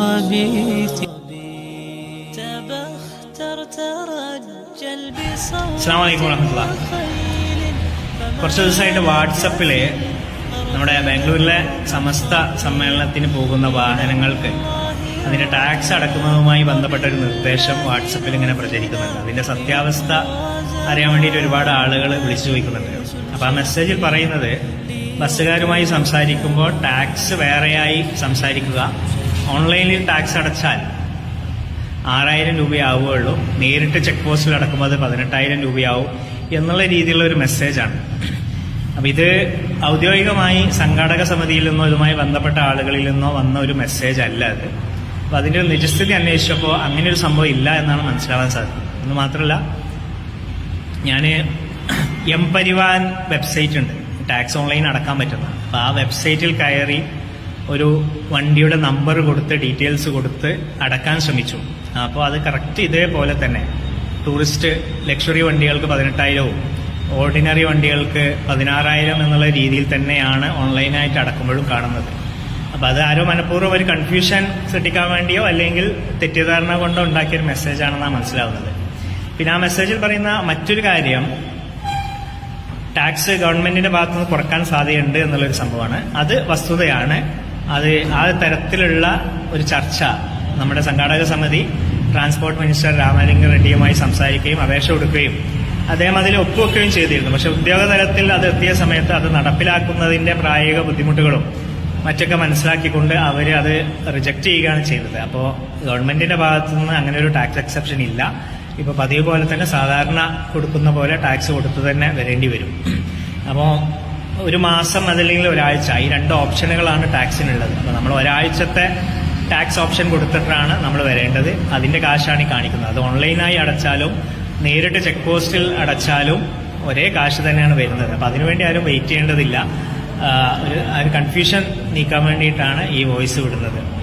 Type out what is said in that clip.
الخبيث تبختر ترجل بصوت അസ്സാം വലൈക്കും വറഹമുല്ല കുറച്ച് ദിവസമായിട്ട് വാട്സപ്പിൽ നമ്മുടെ ബാംഗ്ലൂരിലെ സമസ്ത സമ്മേളനത്തിന് പോകുന്ന വാഹനങ്ങൾക്ക് അതിന്റെ ടാക്സ് അടക്കുന്നതുമായി ബന്ധപ്പെട്ട ഒരു നിർദ്ദേശം വാട്സപ്പിൽ ഇങ്ങനെ പ്രചരിക്കുന്നുണ്ട് അതിന്റെ സത്യാവസ്ഥ അറിയാൻ വേണ്ടിയിട്ട് ഒരുപാട് ആളുകൾ വിളിച്ചു ചോദിക്കുന്നുണ്ട് അപ്പൊ ആ മെസ്സേജിൽ പറയുന്നത് ബസ്സുകാരുമായി സംസാരിക്കുമ്പോൾ ടാക്സ് വേറെയായി സംസാരിക്കുക ഓൺലൈനിൽ ടാക്സ് അടച്ചാൽ ആറായിരം രൂപയാവുകയുള്ളൂ. നേരിട്ട് ചെക്ക് പോസ്റ്റിൽ അടക്കുമ്പോൾ അത് പതിനെട്ടായിരം രൂപയാവും എന്നുള്ള രീതിയിലുള്ള ഒരു മെസ്സേജാണ് അപ്പം ഇത് ഔദ്യോഗികമായി സംഘാടക സമിതിയിൽ നിന്നോ ഇതുമായി ബന്ധപ്പെട്ട ആളുകളിൽ നിന്നോ വന്ന ഒരു മെസ്സേജ് അല്ല അത്. അപ്പം അതിന്റെ ഒരു നിജസ്ഥിതി അന്വേഷിച്ചപ്പോൾ അങ്ങനെ ഒരു സംഭവം ഇല്ല എന്നാണ് മനസ്സിലാവാൻ സാധിക്കുന്നത്. എന്ന് മാത്രമല്ല ഞാൻ എം പരിവാൻ വെബ്സൈറ്റ് ഉണ്ട്. ടാക്സ് ഓൺലൈൻ അടക്കാൻ പറ്റുന്ന. അപ്പം ആ വെബ്സൈറ്റിൽ കയറി ഒരു വണ്ടിയുടെ നമ്പർ കൊടുത്ത് ഡീറ്റെയിൽസ് കൊടുത്ത് അടക്കാൻ ശ്രമിച്ചു. അപ്പോൾ അത് കറക്റ്റ് ഇതേപോലെ തന്നെ. ടൂറിസ്റ്റ് ലക്ഷറി വണ്ടികൾക്ക് പതിനെട്ടായിരവും ഓർഡിനറി വണ്ടികൾക്ക് പതിനാറായിരം എന്നുള്ള രീതിയിൽ തന്നെയാണ് ഓൺലൈനായിട്ട് അടക്കുമ്പോഴും കാണുന്നത്. അപ്പം അത് ആരോ മനഃപൂർവം ഒരു കൺഫ്യൂഷൻ സൃഷ്ടിക്കാൻ വേണ്ടിയോ അല്ലെങ്കിൽ തെറ്റിദ്ധാരണ കൊണ്ടോ ഉണ്ടാക്കിയൊരു മെസ്സേജ് ആണെന്നാണ് മനസ്സിലാവുന്നത്. പിന്നെ ആ മെസ്സേജിൽ പറയുന്ന മറ്റൊരു കാര്യം ടാക്സ് ഗവൺമെന്റിന്റെ ഭാഗത്തുനിന്ന് കുറയ്ക്കാൻ സാധ്യതയുണ്ട് എന്നുള്ളൊരു സംഭവമാണ്. അത് വസ്തുതയാണ്. അത് ആ തരത്തിലുള്ള ഒരു ചർച്ച നമ്മുടെ സംഘാടക സമിതി ട്രാൻസ്പോർട്ട് മിനിസ്റ്റർ രാമലിംഗ റെഡ്ഡിയുമായി സംസാരിക്കുകയും അപേക്ഷ കൊടുക്കുകയും അദ്ദേഹം അതിൽ ഒപ്പുവെക്കുകയും ചെയ്തിരുന്നു. പക്ഷെ ഉദ്യോഗ തലത്തിൽ അത് എത്തിയ സമയത്ത് അത് നടപ്പിലാക്കുന്നതിന്റെ പ്രായോഗിക ബുദ്ധിമുട്ടുകളും മറ്റൊക്കെ മനസ്സിലാക്കിക്കൊണ്ട് അവർ അത് റിജക്ട് ചെയ്യുകയാണ് ചെയ്തത്. അപ്പോൾ ഗവൺമെന്റിന്റെ ഭാഗത്തു നിന്ന് അങ്ങനെ ഒരു ടാക്സ് എക്സെപ്ഷൻ ഇല്ല. ഇപ്പൊ പതിവ് പോലെ തന്നെ സാധാരണ കൊടുക്കുന്ന പോലെ ടാക്സ് കൊടുത്തു തന്നെ വരേണ്ടി വരും. അപ്പോൾ ഒരു മാസം അതല്ലെങ്കിൽ ഒരാഴ്ച. ഈ രണ്ട് ഓപ്ഷനുകളാണ് ടാക്സിനുള്ളത്. അപ്പോൾ നമ്മൾ ഒരാഴ്ചത്തെ ടാക്സ് ഓപ്ഷൻ കൊടുത്തിട്ടാണ് നമ്മൾ വരേണ്ടത്. അതിന്റെ കാശാണ് ഈ കാണിക്കുന്നത്. അത് ഓൺലൈനായി അടച്ചാലും നേരിട്ട് ചെക്ക് പോസ്റ്റിൽ അടച്ചാലും ഒരേ കാശ് തന്നെയാണ് വരുന്നത്. അപ്പം അതിനുവേണ്ടി ആരും വെയിറ്റ് ചെയ്യേണ്ടതില്ല. ഒരു കൺഫ്യൂഷൻ നീക്കാൻ വേണ്ടിയിട്ടാണ് ഈ വോയിസ് വിടുന്നത്.